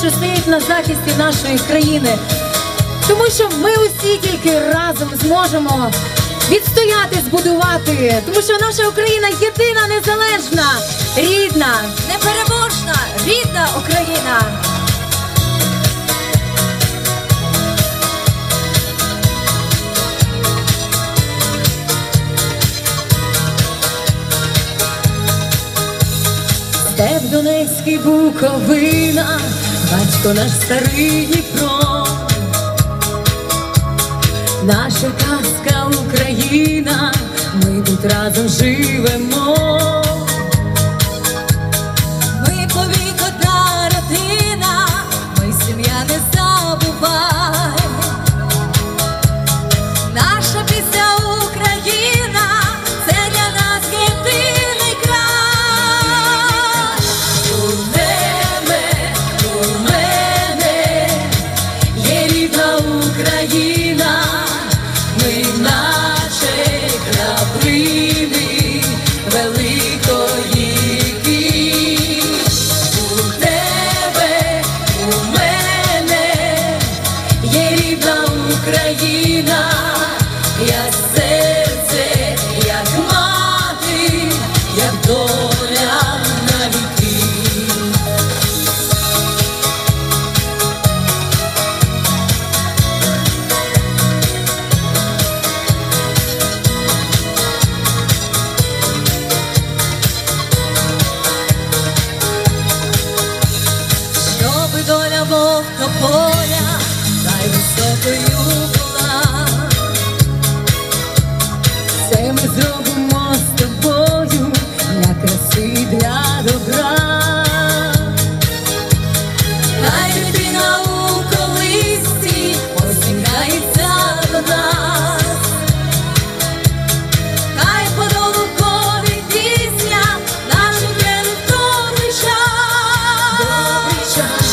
що стоїть на захисті нашої країни. Тому що ми усі тільки разом зможемо відстояти, збудувати, тому що наша Україна єдина, незалежна, рідна. Непереможна, рідна Україна. Степ Донецький Буковина, батько наш старий Дніпро, наша казка Україна, ми тут разом живемо. Ми повік одна родина, ми сім'я не забувай. Україна, ми наче краплини великої пі. У мене є рідна Україна, як вовка поля, хай високою була. Це ми зробимо з тобою для краси, для добра. Хай дитина у колисці посміхається до нас. Хай по долу ходить пісня, нашу час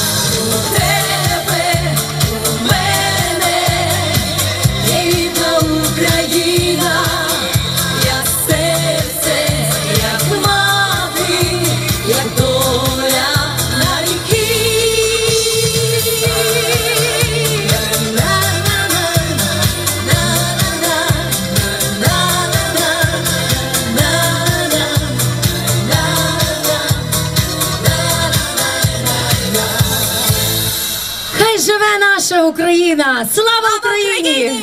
Живе наша Україна! Слава Україні!